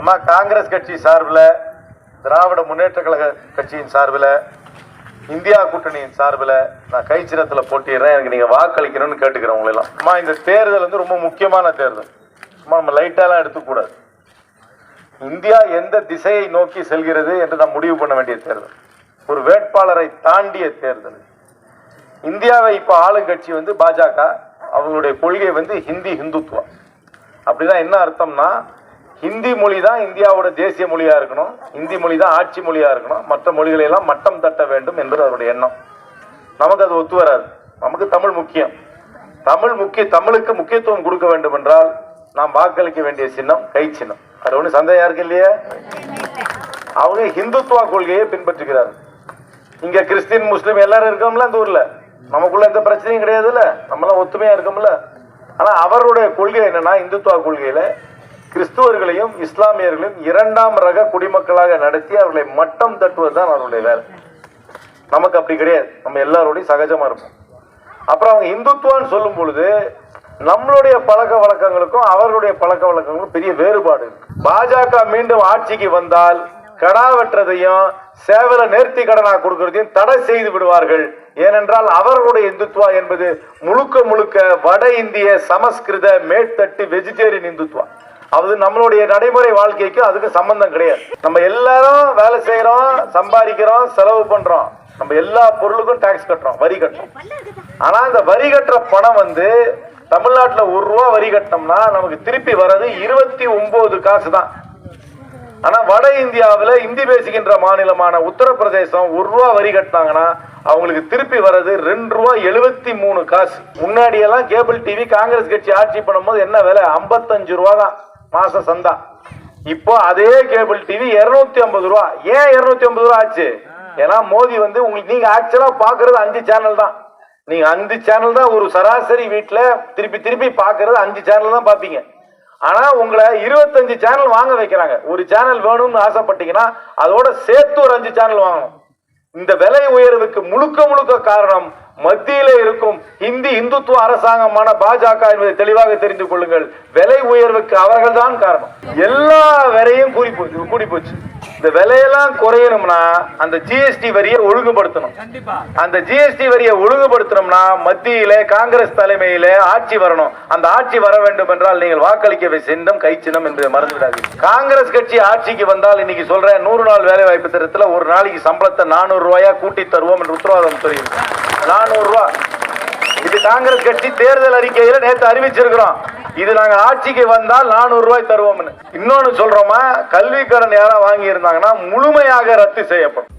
அம்மா காங்கிரஸ் கட்சி சார்பில் திராவிட முன்னேற்ற கழக கட்சியின் சார்பில் இந்தியா கூட்டணியின் சார்பில் நான் கைச்சிரத்தில் போட்டிடுறேன் எனக்கு நீங்கள் வாக்களிக்கணும்னு கேட்டுக்கிறேன் உங்களெல்லாம். அம்மா இந்த தேர்தல் வந்து ரொம்ப முக்கியமான தேர்தல். அம்மா நம்ம லைட்டாலாம் எடுத்துக்கூடாது. இந்தியா எந்த திசையை நோக்கி செல்கிறது என்று நாம் முடிவு பண்ண வேண்டிய தேர்தல். ஒரு வேட்பாளரை தாண்டிய தேர்தல். இந்தியாவை இப்போ ஆளுங்கட்சி வந்து பாஜக அவங்களுடைய கொள்கை வந்து ஹிந்தி ஹிந்துத்துவா அப்படின்னா என்ன அர்த்தம்னா ஹிந்தி மொழி தான் இந்தியாவோட தேசிய மொழியா இருக்கணும். ஹிந்தி மொழி தான் ஆட்சி மொழியா இருக்கணும். மற்ற மொழிகளை எல்லாம் மட்டம் தட்ட வேண்டும் என்பது அவருடைய எண்ணம். நமக்கு அது ஒத்து வராது. நமக்கு தமிழ் முக்கியம். தமிழ் முக்கிய தமிழுக்கு முக்கியத்துவம் கொடுக்க வேண்டும் என்றால் நாம் வாக்களிக்க வேண்டிய சின்னம் கை சின்னம். அது ஒன்றும் சந்தேகம் இருக்கு இல்லையா? அவங்க ஹிந்துத்துவா கொள்கையை பின்பற்றுகிறார். இங்க கிறிஸ்டின் முஸ்லீம் எல்லாரும் இருக்கோம்ல அந்த ஊர்ல. நமக்குள்ள எந்த பிரச்சனையும் கிடையாதுல்ல. நம்மளாம் ஒத்துமையா இருக்கோம்ல. ஆனா அவருடைய கொள்கை என்னன்னா இந்துத்துவா கொள்கையில கிறிஸ்துவர்களையும் இஸ்லாமியர்களையும் இரண்டாம் ரக குடிமக்களாக நடத்தி அவர்களை மட்டம் தட்டுவது தான் அவருடைய வேலை. நமக்கு அப்படி கிடையாது. நம்ம எல்லாரோடையும் சகஜமா இருப்போம். அப்புறம் அவங்க இந்துத்துவான்னு சொல்லும் பொழுது நம்மளுடைய பழக்க வழக்கங்களுக்கும் அவர்களுடைய பழக்க வழக்கங்களுக்கும் பெரிய வேறுபாடு பாஜக மீண்டும் ஆட்சிக்கு வந்தால் கடா வெட்டுறதையும் சேவல நேர்த்தி கடனா கொடுக்கறதையும் தடை செய்து விடுவார்கள். ஏனென்றால் அவர்களுடைய இந்துத்துவா என்பது முழுக்க முழுக்க வட இந்திய சமஸ்கிருத மேற்தட்டு வெஜிடேரியன் இந்துத்துவா. அது நம்மளுடைய நடைமுறை வாழ்க்கைக்கு அதுக்கு சம்பந்தம் கிடையாது. நம்ம எல்லாரும் வேலை செய்யறோம் சம்பாதிக்கிறோம் செலவு பண்றோம். நம்ம எல்லா பொருளுக்கும் டாக்ஸ் கட்டுறோம் வரி கட்டுறோம். ஆனா இந்த வரி கட்டுற பணம் வந்து தமிழ்நாட்டில் ஒரு ரூபா வரி கட்டினோம்னா நமக்கு திருப்பி வர்றது இருபத்தி ஒன்பது காசு தான் ஆனா வட இந்தியாவில் இந்தி பேசுகின்ற மாநிலமான உத்தரப்பிரதேசம் ஒரு ரூபா வரி கட்டினாங்கன்னா அவங்களுக்கு திருப்பி வர்றது ரெண்டு ரூபா எழுபத்தி மூணு காசு. முன்னாடியெல்லாம் கேபிள் டிவி காங்கிரஸ் கட்சி ஆட்சி பண்ணும்போது என்ன விலை? ஐம்பத்தஞ்சு ரூபா தான் மாச சந்தா. இப்போ அதே கேபிள் டிவி இருநூத்தி ஐம்பது ரூபா. ஏன் இருநூத்தி ஐம்பது ரூபா ஆச்சு? ஏன்னா மோடி வந்து உங்களுக்கு நீங்க ஆக்சுவலா பாக்குறது அஞ்சு சேனல் தான். நீங்க அஞ்சு சேனல் தான் ஒரு சராசரி வீட்டுல திருப்பி திருப்பி பாக்குறது அஞ்சு சேனல் தான் பாப்பீங்க. ஆனா உங்களை இருபத்தஞ்சு சேனல் வாங்க வைக்கிறாங்க. ஒரு சேனல் வேணும்னு ஆசைப்பட்டீங்கன்னா அதோட சேர்த்து ஒரு அஞ்சு சேனல் வாங்கணும். இந்த விலை உயர்வுக்கு முழுக்க முழுக்க காரணம் மத்தியில இருக்கும் இந்தி இந்துத்துவ அரசாங்கமான பாஜக என்பதை தெளிவாக தெரிந்து கொள்ளுங்கள். விலை உயர்வுக்கு அவர்கள் தான் காரணம். எல்லா விலையும் கூடி போச்சு கூடி போச்சு. இந்த விலையெல்லாம் குறையணும்னா அந்த ஜிஎஸ்டி வரியை ஒழுங்குபடுத்தணும். அந்த ஜிஎஸ்டி வரியை ஒழுங்குபடுத்தணும்னா மத்தியில காங்கிரஸ் தலைமையில ஆட்சி வரணும். அந்த ஆட்சி வர வேண்டும் என்றால் நீங்கள் வாக்களிக்க சின்னம் கை சின்னம் என்பதை மறந்துவிடாதீங்க காங்கிரஸ் கட்சி ஆட்சிக்கு வந்தால் இன்னைக்கு சொல்றேன் நூறு நாள் வேலை வாய்ப்பு திட்டத்துல ஒரு நாளைக்கு சம்பளத்தை நானூறு ரூபாயா கூட்டி தருவோம் என்று உத்தரவாதம் தெரியும் நானூறு இது காங்கிரஸ் கட்சி தேர்தல் அறிக்கையில நேற்று அறிவிச்சிருக்கிறோம். இது நாங்க ஆட்சிக்கு வந்தால் நானூறு ரூபாய் தருவோம்னு. இன்னொன்னு சொல்றோமா கல்விக்கடன் யாரா வாங்கி இருந்தாங்கன்னா முழுமையாக ரத்து செய்யப்படும்.